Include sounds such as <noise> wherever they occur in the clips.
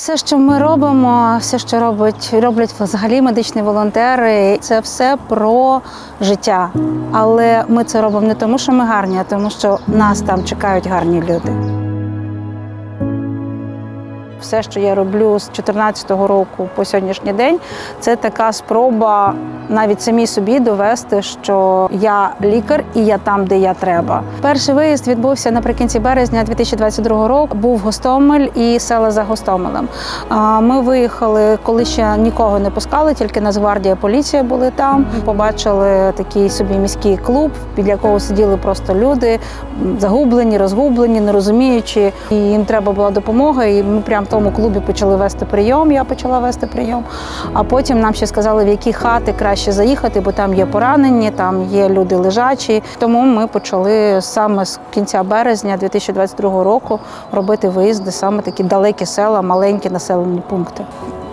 Все, що ми робимо, все, що робить, роблять взагалі медичні волонтери, це все про життя. Але ми це робимо не тому, що ми гарні, а тому, що нас там чекають гарні люди. Все, що я роблю з 2014 року по сьогоднішній день, це така спроба навіть самій собі довести, що я лікар і я там, де я треба. Перший виїзд відбувся наприкінці березня 2022 року. Був Гостомель і села за Гостомелем. Ми виїхали, коли ще нікого не пускали, тільки Нацгвардія, поліція були там. Побачили такий собі міський клуб, біля якого сиділи просто люди, загублені, розгублені, не розуміючи. І їм треба була допомога. І ми прямо в тому клубі почали вести прийом. Я почала вести прийом. А потім нам ще сказали, в які хати краще заїхати, бо там є поранені, там є люди лежачі. Тому ми почали саме з кінця березня 2022 року робити виїзди, саме такі далекі села, маленькі населені пункти.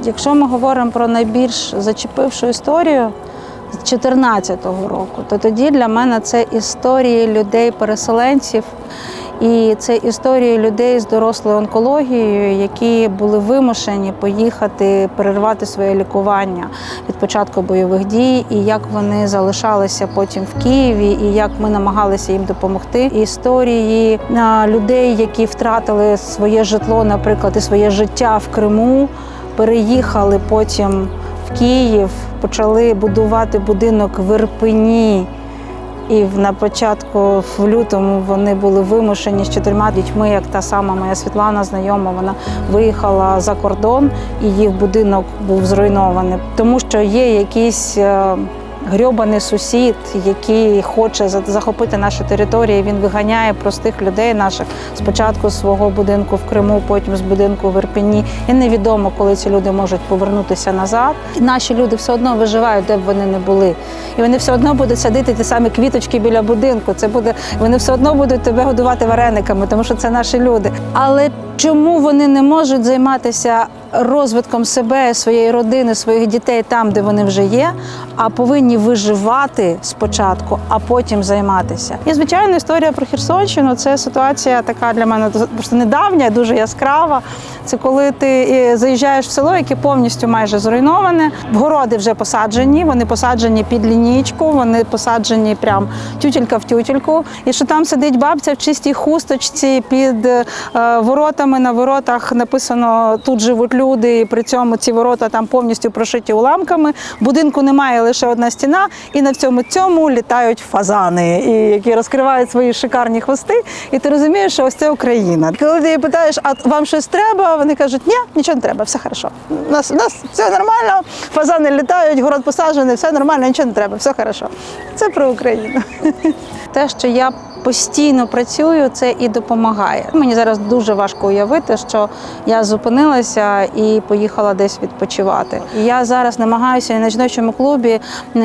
Якщо ми говоримо про найбільш зачепившу історію, з 2014 року, то тоді для мене це історії людей-переселенців. І це історії людей з дорослою онкологією, які були вимушені поїхати перервати своє лікування від початку бойових дій, і як вони залишалися потім в Києві, і як ми намагалися їм допомогти. Історії людей, які втратили своє житло, наприклад, і своє життя в Криму, переїхали потім в Київ, почали будувати будинок в Ірпені. І на початку в лютому вони були вимушені з чотирма дітьми, як та сама моя Світлана, знайома, вона виїхала за кордон, і їх будинок був зруйнований, тому що є якийсь. Грьобаний сусід, який хоче захопити наші території, він виганяє простих людей наших спочатку з свого будинку в Криму, потім з будинку в Ірпені. І невідомо, коли ці люди можуть повернутися назад. І наші люди все одно виживають, де б вони не були. І вони все одно будуть садити ті самі квіточки біля будинку. Це буде вони все одно будуть тебе годувати варениками, тому що це наші люди. Але чому вони не можуть займатися розвитком себе, своєї родини, своїх дітей там, де вони вже є, а повинні виживати спочатку, а потім займатися? І звичайно, історія про Херсонщину це ситуація така для мене просто недавня, дуже яскрава. Це коли ти е, заїжджаєш в село, яке повністю майже зруйноване. Городи вже посаджені, вони посаджені під лінійку, вони посаджені прям тютелька в тютельку. І що там сидить бабця в чистій хусточці під е, воротами на воротах написано тут живуть люди. При цьому ці ворота там повністю прошиті уламками. Будинку немає лише одна стіна, і на всьому цьому літають фазани, і які розкривають свої шикарні хвости. І ти розумієш, що ось це Україна. Коли ти питаєш, а вам щось треба? Вони кажуть, ні, нічого не треба, все хорошо. У нас, у нас все нормально, фазани літають, город посаджений, все нормально, нічого не треба, все хорошо. Це про Україну. <laughs> Те, що я постійно працюю, це і допомагає. Мені зараз дуже важко уявити, що я зупинилася і поїхала десь відпочивати. Я зараз намагаюся на жіночому клубі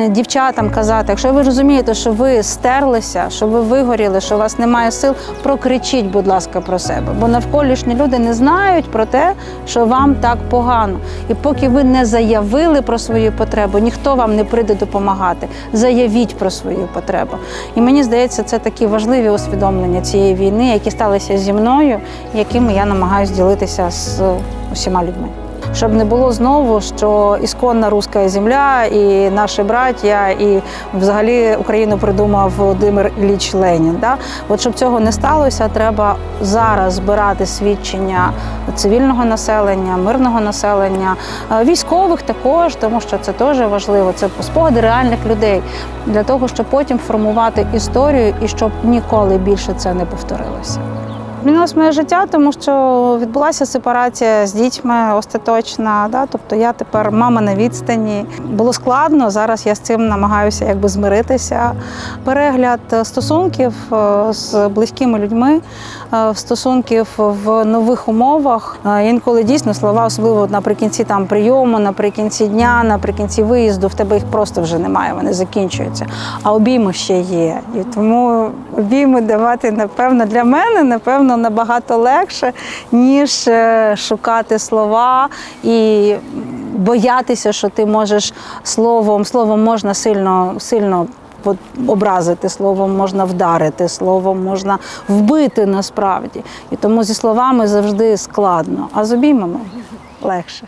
дівчатам казати, якщо ви розумієте, що ви стерлися, що ви вигоріли, що у вас немає сил, прокричіть, будь ласка, про себе. Бо навколишні люди не знають про те, що вам так погано. І поки ви не заявили про свою потребу, ніхто вам не прийде допомагати. Заявіть про свою потребу. І мені здається, це такі важливі усвідомлення цієї війни, які сталися зі мною, якими я намагаюся ділитися з усіма людьми. Щоб не було знову, що ісконна руська земля і наші браття, і взагалі Україну придумав Володимир Ілліч Ленін. Да? От щоб цього не сталося, треба зараз збирати свідчення цивільного населення, мирного населення, е, військових також, тому що це теж важливо. Це спогади реальних людей для того, щоб потім формувати історію і щоб ніколи більше це не повторилося. Змінилось моє життя, тому що відбулася сепарація з дітьми остаточна. Да? Тобто я тепер мама на відстані. Було складно. Зараз я з цим намагаюся якби змиритися. Перегляд стосунків е, з близькими людьми, е, стосунків в нових умовах. Е, Інколи дійсно слова, особливо наприкінці там прийому, наприкінці дня, наприкінці виїзду, в тебе їх просто вже немає, вони закінчуються. А обійми ще є. І тому обійми давати, напевно, для мене, напевно, набагато легше, ніж е, шукати слова і боятися, що ти можеш словом, словом можна сильно, сильно образити, словом можна вдарити, словом можна вбити насправді. І тому зі словами завжди складно, а з обіймами легше.